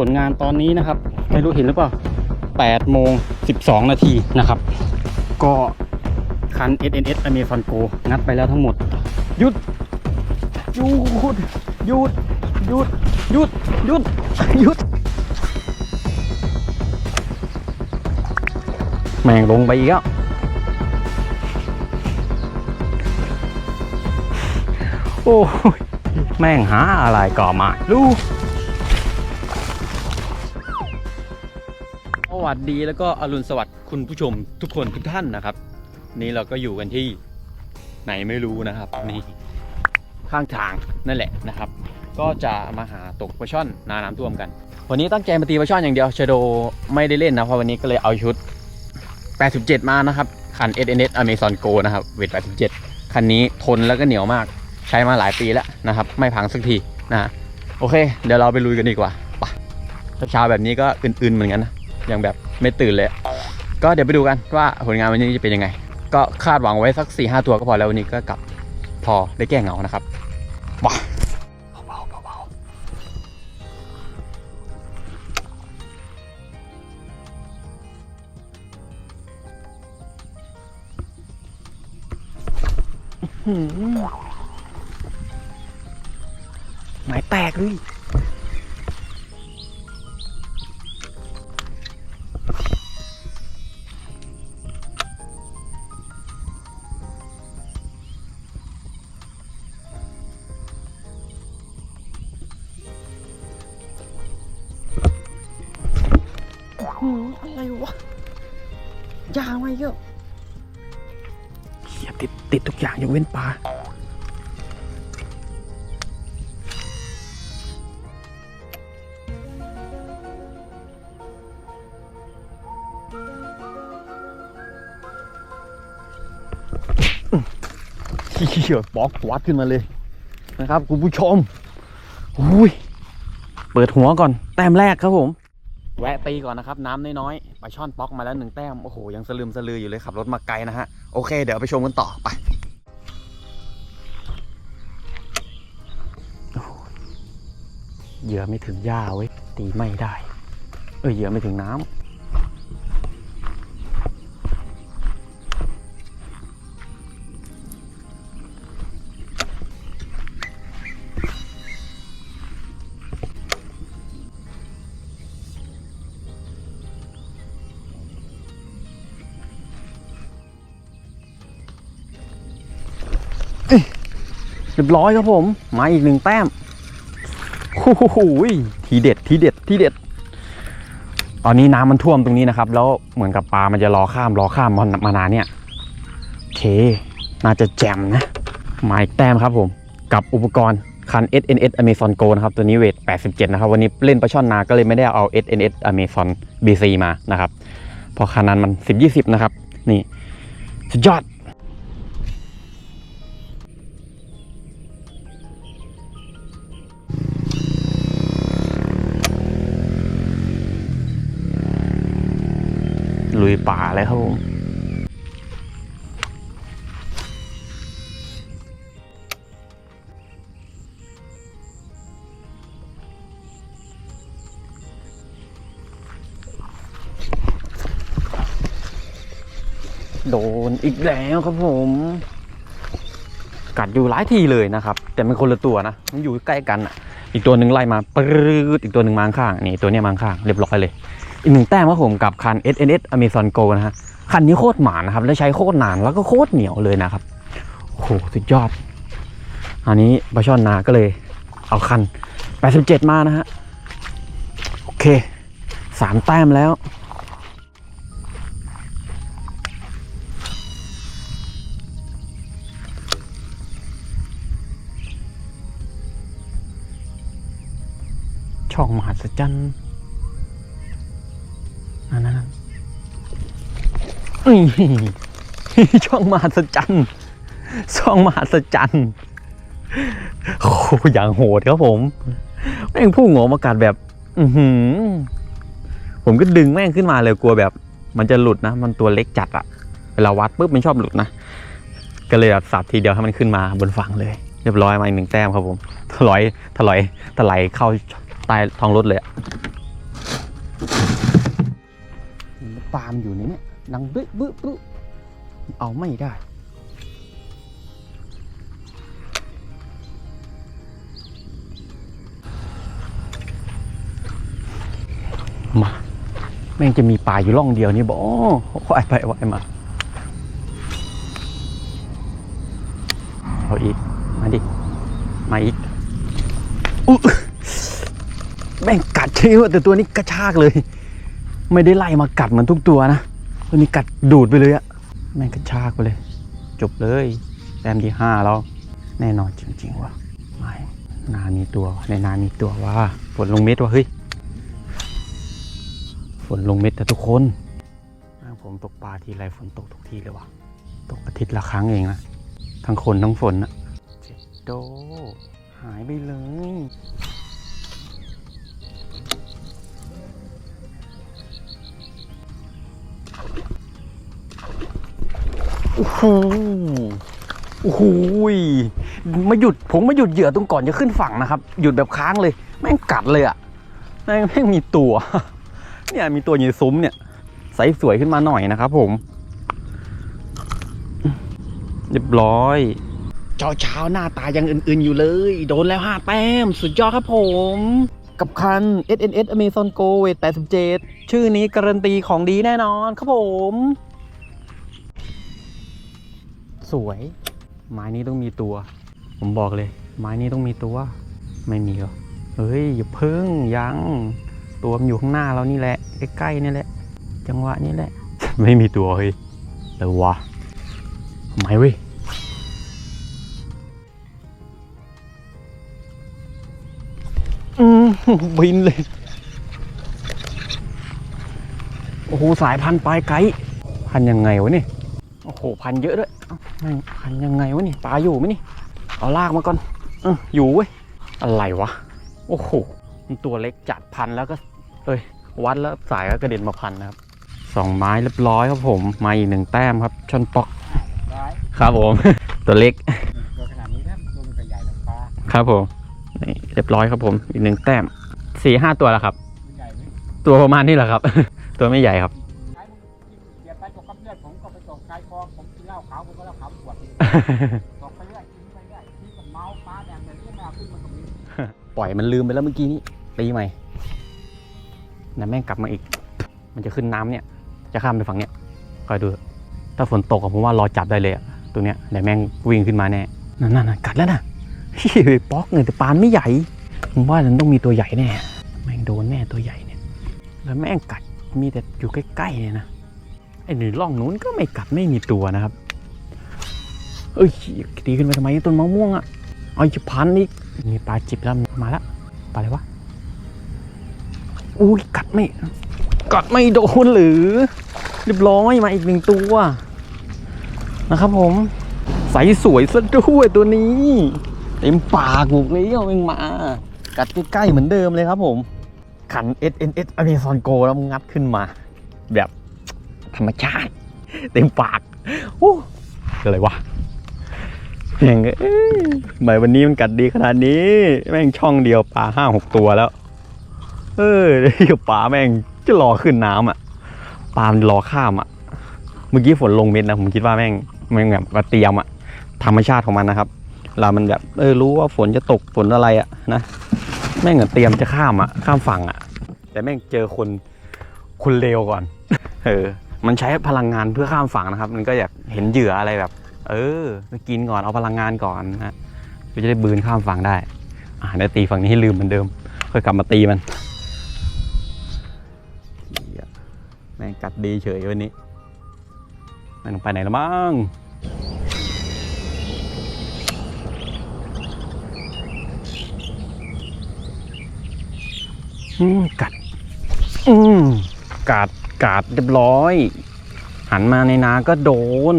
ผลงานตอนนี้นะครับ ไม่รู้เห็นหรือเปล่า8โมง 12 นาทีนะครับ ก็คัน SNS Amazon Go งัดไปแล้วทั้งหมด หยุดหยุดหยุดหยุดหยุดหยุดหยุดแม่งลงไปอีกแล้วโอ้ยแม่งหาอะไรก็ไมาลูก วัสดีแล้วก็อรุณสวัสดิ์คุณผู้ชมทุกคนทุกท่านนะครับ นี่เราก็อยู่กันที่ไหนไม่รู้นะครับนี่ข้างทางนั่นแหละนะครับ ก็จะมาหาตกปลาช่อนนาน้ำท่วมกัน วันนี้ตั้งใจมาตีปลาช่อนอย่างเดียวชโดไม่ได้เล่นนะเพราะวันนี้ก็เลยเอาชุด 87 มานะครับคัน SNS Amazon Go นะครับเวท87 คันนี้ทนแล้วก็เหนียวมากใช้มาหลายปีแล้วนะครับ ไม่พังสักทีนะโอเค เดี๋ยวเราไปลุยกันดีกว่าไปเช้าแบบนี้ก็อื่นๆเหมือนกันนะ ยังแบบไม่ตื่นเลย ก็เดี๋ยวไปดูกันว่าผลงานวันนี้จะเป็นยังไง ก็คาดหวังไว้สัก4ีหตัวก็พอแล้ววันนี้ก็กลับพอได้แก้เหงานะครับว้าเบาๆเบาๆหืมหมายแตกเลย เว้นปลาเขียวบอกวัดขึ้นมาเลยนะครับคุณผู้ชมอุ้ยเปิดหัวก่อน แต้มแรกครับผม แวะตีก่อนนะครับ น้ำน้อยๆปลาช่อนป๊อกมาแล้วหนึ่งแต้ม โอ้โห ยังสลืมสลืออยู่เลยขับรถมาไกลนะฮะ โอเค เดี๋ยวไปชมกันต่อไป เหยื่อไม่ถึงหญ้าเว้ยตีไม่ได้ เออเหยื่อไม่ถึงน้ำเรียบร้อยครับผม มาอีกหนึ่งแต้ม โอ้โหทีเด็ดทีเด็ดทีเด็ด ตอนนี้น้ำมันท่วมตรงนี้นะครับ แล้วเหมือนกับปลามันจะรอข้ามรอข้ามมามานานเนี่ยโอเค น่าจะแจมนะมาอีกแต้มครับผม กับอุปกรณ์คัน SNS Amazon Go นะครับ ตัวนี้เวท 87 นะครับ วันนี้เล่นปลาช่อนนา ก็เลยไม่ได้เอา SNS Amazon BC มานะครับพราะคันนั้นมัน 10-20 นะครับ นี่ สุดยอด ลุยป่าเลยครับผมโดนอีกแล้วครับผม กัดอยู่หลายทีเลยนะครับ แต่มันคนละตัวนะ มันอยู่ใกล้กันอะ อีกตัวหนึ่งไล่มาปื๊ดอีกตัวหนึ่งมาข้างนี่ตัวนี้มาข้างเรียบร้อยเลย อีกหนึ่งแต้มครับผมกับคัน SNS Amazon Go นะฮะคันนี้โคตรหมานะครับ และใช้โคตรนานแล้วก็โคตรเหนียวเลยนะครับโอ้โหสุดยอด อันนี้ปลาช่อนนาก็เลยเอาคัน 87 มานะฮะ โอเคสามแต้มแล้วช่องมหัศจรรย์ ช่องมหัศจรรย์ช่องมหัศจรรย์โอ้โหอย่างโหดครับผมแม่งพุ่งออกมากัดแบบ อืผมก็ดึงแม่งขึ้นมาเลยกลัวแบบ มันจะหลุดนะ มันตัวเล็กจัดอะเวลาวัดปุ๊บมันชอบหลุดนะก็เลยแบบสับทีเดียวให้มันขึ้นมาบนฝั่งเลย เรียบร้อยมาอีกหนึ่งแต้มครับผมถลอยถลอยถลายเข้าใต้ท้องรถเลยอะปลามอยู่ในเนี้ย ดังบึ๊บบึ๊บบึ๊บเอาไม่ได้ มา แม่งจะมีป่าอยู่ร่องเดียวนี่บอกโอ้ว่ายไปว่ายมา เอาอีก มาดิ มาอีกอแม่งกัดใช่ไหมแต่ตัวนี้กระชากเลย ไม่ได้ไล่มากัดเหมือนทุกตัวนะ ตัวนี้กัดดูดไปเลยอะแม่งกระชากไปเลย จบเลยแต้มที่ห้าแล้วแน่นอนจริงๆว่ะไม่นามีตัวในนามีตัวว่าฝนลงเม็ดว่ะเฮ้ยฝนลงเม็ดแต่ทุกคนผมตกปลาทีไรฝนตกทุกทีเลยว่ะตกอาทิตย์ละครั้งเองนะทั้งคนทั้งฝนอะเจ็ดโดหายไปเลย โอ้โหโอ้โหยมาหยุดผมมาหยุดเหยื่อตรงก่อนจะขึ้นฝั่งนะครับ หยุดแบบค้างเลย แม่งกัดเลยอะแม่งแม่งมีตัว เนี่ยมีตัวอยู่ในซุ้มเนี่ยใสสวยขึ้นมาหน่อยนะครับผม เรียบร้อยเช้าเช้าๆหน้าตายังอื่นๆอยู่เลย โดนแล้วห้าแต้ม สุดยอดครับผม กับคัน SNS Amazon Go เวท87 ชื่อนี้การันตีของดีแน่นอนครับผม สวย ไม้นี้ต้องมีตัว ผมบอกเลย ไม้นี้ต้องมีตัว ไม่มีเหรอเฮ้ยอย่าเพิ่งยังตัวมันอยู่ข้างหน้าเรานี่แหละใกล้ๆนี่แหละ จังหวะนี้แหละ ไม่มีตัวเฮ้ยแต่วะทำไมเว้ยอืมบินเลย โอ้โห สายพันธุ์ปลายไกด์พันยังไงวะนี่ โอ้โห พันเยอะด้วย เอ้าแม่งพันยังไงวะนี่ปลาอยู่ไหมนี่ เอาลากมาก่อนเอออยู่เว้ย อะไรวะ โอ้โหมันตัวเล็กจัดพันแล้วก็เอ้ย วัดแล้วสายก็กระเด็นมาพันนะครับสองไม้เรียบร้อยครับผมมาอีกหนึ่งแต้มครับชนปอกร้อยครับผม ตัวเล็กตัวขนาดนี้นะตัวมันก็ใหญ่กว่าปลาครับผมนี่เรียบร้อยครับผมอีกหนึ่งแต้มสี่ห้าตัวแล้วครับมันใหญ่ไหมตัวประมาณนี้แหละครับ ตัวไม่ใหญ่ครับาวขวดตกไปเรื่อยกินไปเรื่อยนี่ก็เมาปลาแดงเลยที่มาขึ้นมันตรงนี้ปล่อยมันลืมไปแล้วเมื่อกี้นี้ตีใหม่นะแม่งกลับมาอีก มันจะขึ้นน้ำเนี่ย จะข้ามไปฝั่งเนี้ยคอยดู ถ้าฝนตกผมว่ารอจับได้เลยอะตัวเนี้ยเดี๋ยวแม่งวิ่งขึ้นมาแน่นั่นนั่นกัดแล้วนะฮ้ยป๊อกเลยแต่ปานไม่ใหญ่ ผมว่ามันต้องมีตัวใหญ่แน่ แม่งโดนแน่ตัวใหญ่เนี่ย แล้วแม่งกัดมีแต่อยู่ใกล้ๆเนี่ยนะ ไอ้หนึ่งร่องนู้นก็ไม่กัดไม่มีตัวนะครับ เอ้ยตีขึ้นไปทำไมต้นมะม่วงอะเอาจะพันอีกมีปลาจิบแล้วมาแล้วปลาอะไรวะอุ้ยกัดไม่กัดไม่โดนหรือเรียบร้อยมาอีกหนึ่งตัวนะครับผมใสสวยซะด้วยตัวนี้เต็มปากบุกเลยเอาเองมา กัดใกล้ๆเหมือนเดิมเลยครับผม ขัน SNS Amazon Go แล้วงงัดขึ้นมา แบบธรรมชาติ เต็มปากโอ้อะไรวะ แม่งเอ้ยทำไมวันนี้มันกัดดีขนาดนี้ แม่งช่องเดียวปลาห้าหกตัวแล้ว เออเดี๋ยวปลาแม่งจะรอขึ้นน้ำอะปลามันรอข้ามอะ เมื่อกี้ฝนลงเม็ดนะผมคิดว่าแม่งแม่งแบบมาเตรียมอะธรรมชาติของมันนะครับเรามันแบบเออรู้ว่าฝนจะตกฝนอะไรอะนะแม่งเตรียมจะข้ามอะ ข้ามฝั่งอะ แต่แม่งเจอคนคนเลวก่อน เออ มันใช้พลังงานเพื่อข้ามฝั่งนะครับ มันก็อยากเห็นเหยื่ออะไรแบบ เออไปกินก่อนเอาพลังงานก่อนนะเพื่อจะได้บืนข้ามฝั่งได้ อ่าได้ตีฝั่งนี้ให้ลืมเหมือนเดิม ค่อยกลับมาตีมันเหี้ยแม่งกัดดีเฉยวันนี้แม่งไปไหนแล้วมั้งอืมกัด อืมกัดกัดเรียบร้อย หันมาในนาก็โดน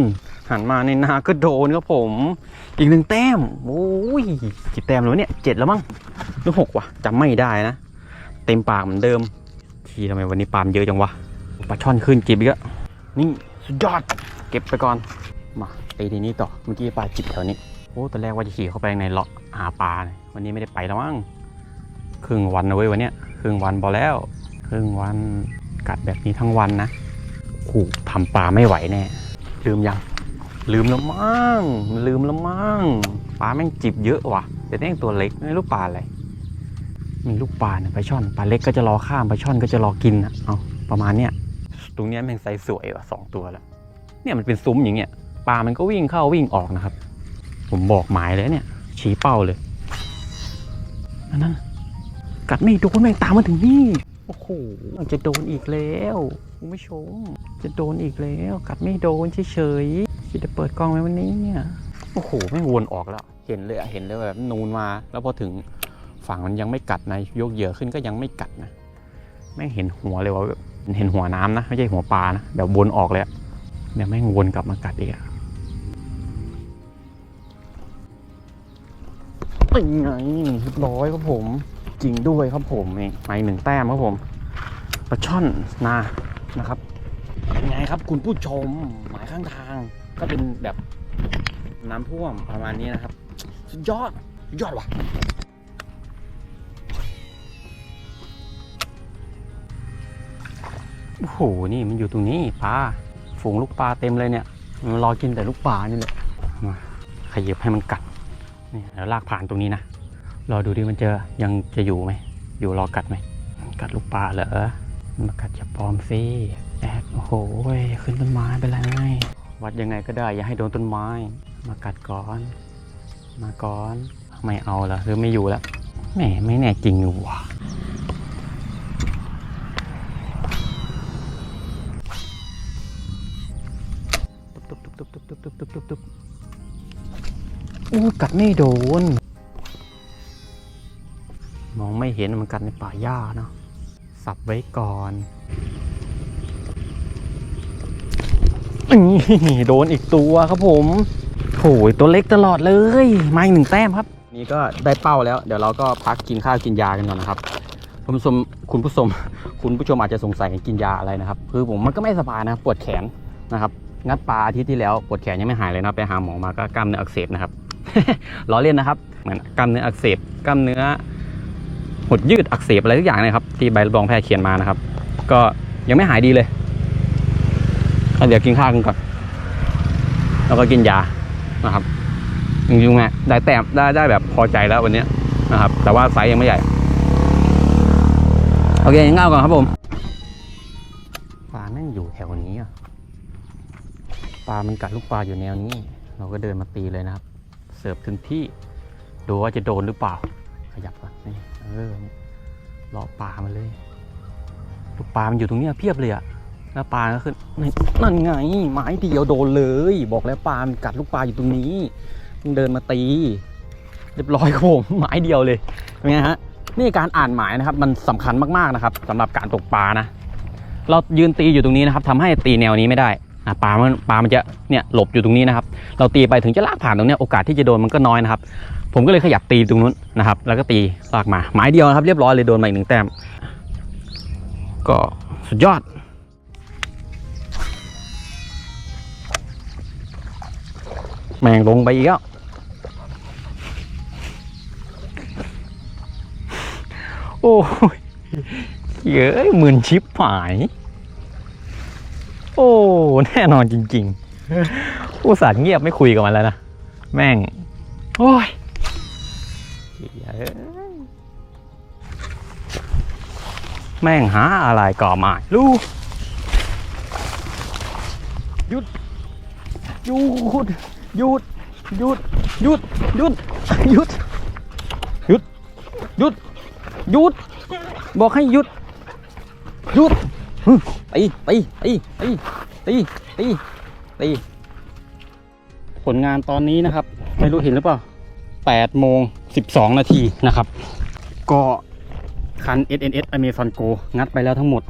หันมาในนาก็โดนครับผม อีกหนึ่งแต้มโอ้ยกี่แต้มแล้วเนี่ยเจ็ดแล้วมั้งหรือหกวะจำไม่ได้นะ เต็มปากเหมือนเดิม ทีทำไมวันนี้ปลามเยอะจังวะปลาช่อนขึ้นจิบอีกแล้วนี่สุดยอดเก็บไปก่อนมาตีทีนี้ต่อเมื่อกี้ปลาจิบแถวนี้โอ้ตอนแรกว่าจะขี่เข้าไปในเลาะหาปลาวันนี้ไม่ได้ไปแล้วมั้งครึ่งวันนะเว้ยวันเนี้ยครึ่งวันพอแล้วครึ่งวันกัดแบบนี้ทั้งวันนะโหทำปลาไม่ไหวแน่ลืมยัง ลืมแล้วมั้งมันลืมแล้วมั้งปลาแม่งจิบเยอะว่ะแต่แม่งตัวเล็กไม่รู้ปลาอะไรมีลูกปลาเนี่ยปลาช่อนปลาเล็กก็จะรอข้ามปลาช่อนก็จะรอกินอะเอาประมาณเนี้ยตรงเนี้ยแม่งไซส์สวยว่ะสองตัวแล้วเนี่ยมันเป็นซุ้มอย่างเงี้ยปลามันก็วิ่งเข้าวิ่งออกนะครับ ผมบอกหมายเลยเนี่ย ชี้เป้าเลยอันนั้นกัดไม่โดนแม่งตามมาถึงนี่โอ้โหจะโดนอีกแล้วคุณผู้ชมจะโดนอีกแล้ว กัดไม่โดนเฉย ๆจะเปิดกล้องไว้วันนี้เนี่ย โอ้โหแม่งวนออกแล้ว เห็นเลยอะเห็นเลยแบบนูนมา แล้วพอถึงฝั่งมันยังไม่กัดนะยกเหยื่อขึ้นก็ยังไม่กัดนะแม่เห็นหัวเลยว่าแบบเห็นหัวน้ำนะไม่ใช่หัวปลานะแบบวนออกเลยเดี๋ยวแม่งวนกลับมากัดอีกอะเป็นไงเรียบร้อยครับผม จริงด้วยครับผมเองไปหนึ่งแต้มครับผมปลาช่อนนานะครับเป็นไงครับคุณผู้ชมหมายข้างทาง ก็เป็นแบบน้ำท่วมประมาณนี้นะครับ สุดยอดสุดยอดว่ะโอ้โห นี่มันอยู่ตรงนี้ปลา ฝูงลูกปลาเต็มเลยเนี่ย มันรอกินแต่ลูกปลานี่แหละ มาขยับให้มันกัด นี่แล้วลากผ่านตรงนี้นะ รอดูดิมันจะยังจะอยู่ไหม อยู่รอกัดไหม กัดลูกปลาเหรอมากัดจะปลอมสิแอบโอ้โห ขึ้นต้นไม้ไปเลย วัดยังไงก็ได้ อย่าให้โดนต้นไม้ มากัดก่อน มาก่อน ไม่เอาละหรือไม่อยู่ล้วแหมไม่แน่จริงอยู่ว่ะตุ๊บตุ๊บตุ๊บตุ๊บตุ๊บตุ๊บตุ๊บตุ๊บอู้กัดไม่โดน มองไม่เห็นมันกัดในป่าหญ้าเนาะสับไว้ก่อนนี่ โดนอีกตัวครับผมโอ้ยตัวเล็กตลอดเลยมาอีกหนึ่งแต้มครับ นี่ก็ได้เป้าแล้ว เดี๋ยวเราก็พักกินข้าวกินยากันก่อนนะครับคุณผู้ชมคุณผู้ชม คุณผู้ชมอาจจะสงสัยกินยาอะไรนะครับ คือผมมันก็ไม่สบายนะปวดแขนนะครับงัดปลาอาทิตย์ที่แล้วปวดแขนยังไม่หายเลยนะไปหาหมอมาก็กล้ามเนื้ออักเสบนะครับล้อเล่นนะครับเหมือนกล้ามเนื้ออักเสบกล้ามเนื้อหดยืดอักเสบอะไรทุกอย่างนะครับที่ใบรับรองแพทย์เขียนมานะครับ ก็ยังไม่หายดีเลย เดี๋ยวกินข้าวกันก่อน แล้วก็กินยานะครับจริงไงได้แต้มได้ได้แบบพอใจแล้ววันนี้นะครับ แต่ว่าไซส์ยังไม่ใหญ่ โอเคยังเงาก่อนครับผม ปลาแม่งอยู่แถวนี้อะปลามันกัดลูกปลาอยู่แนวนี้ เราก็เดินมาตีเลยนะครับ เสิร์ฟถึงที่ ดูว่าจะโดนหรือเปล่า ขยับก่อนนี่เออเลาะปลามันเลย ลูกปลามันอยู่ตรงนี้เพียบเลยอะ แล้วปลาก็ขึ้นนั่นไงไม้เดียวโดนเลย บอกแล้วปลามันกัดลูกปลาอยู่ตรงนี้เดินมาตี เรียบร้อยครับผมไม้เดียวเลยเป็นไงฮะนี่การอ่านหมายนะครับ มันสำคัญมากๆนะครับสำหรับการตกปลานะ เรายืนตีอยู่ตรงนี้นะครับทำให้ตีแนวนี้ไม่ได้อะปลามันปลามันจะเนี่ยหลบอยู่ตรงนี้นะครับ เราตีไปถึงจะลากผ่านตรงนี้โอกาสที่จะโดนมันก็น้อยนะครับ ผมก็เลยขยับตีตรงนู้นนะครับ แล้วก็ตีลากมาไม้เดียวนะครับ เรียบร้อยเลยโดนมาอีกหนึ่งแต้มก็สุดยอด แมงลงไปอีกแล้วโอ้ยเย้ยหมื่นชิปหาย โอ้ แน่นอนจริงๆอุตส่าห์เงียบไม่คุยกับมันแล้วนะ แม่ง โอ้ยเหี้ยเอ้ยแม่งหาอะไรก่อมาลูกหยุดหยุด หยุดหยุดหยุดหยุดหยุดหยุดหยุดหยุด บอกให้หยุดหยุดตีตีตีตีตีตีตีผลงานตอนนี้นะครับ ไม่รู้เห็นหรือเปล่า8โมง12 นาทีนะครับ ก็คัน SNS Amazon Go งัดไปแล้วทั้งหมด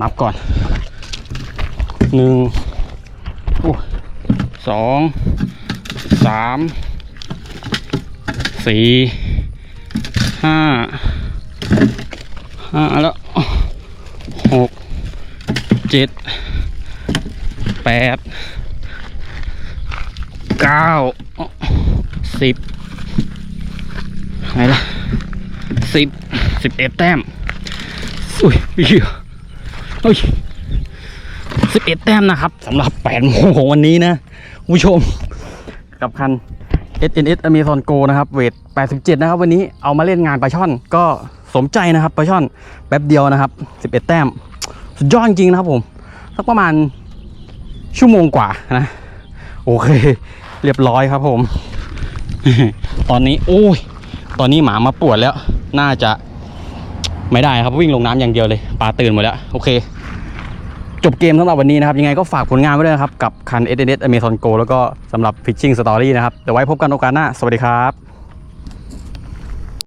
นับก่อนหนึ่งโอ้ สองสามสี่ห้าห้าแล้วหกเจ็ดแปดเก้าสิบไหนล่ะสิบสิบเอ็ดแต้มอุ้ยเหี้ยเฮ้ย11แต้มนะครับสำหรับ8โมงของวันนี้นะ คุณผู้ชม กับคัน SNS Amazon Go นะครับ เวท 87 นะครับ วันนี้เอามาเล่นงานปลาช่อน ก็สมใจนะครับปลาช่อนแป๊บเดียวนะครับ 11 แต้ม สุดยอดจริงนะครับผม สักประมาณชั่วโมงกว่านะ โอเค เรียบร้อยครับผม ตอนนี้ โอ้ย ตอนนี้หมามาปวดแล้ว น่าจะไม่ได้ครับวิ่งลงน้ำอย่างเดียวเลยปลาตื่นหมดแล้ว โอเค จบเกมสำหรับวันนี้นะครับ ยังไงก็ฝากผลงานไว้ด้วยนะครับ กับคัน s อ s Amazon Go แล้วก็สำหรับ Fishing Story นะครับ เดี๋ยวไว้พบกันโอกาสหน้า สวัสดีครับ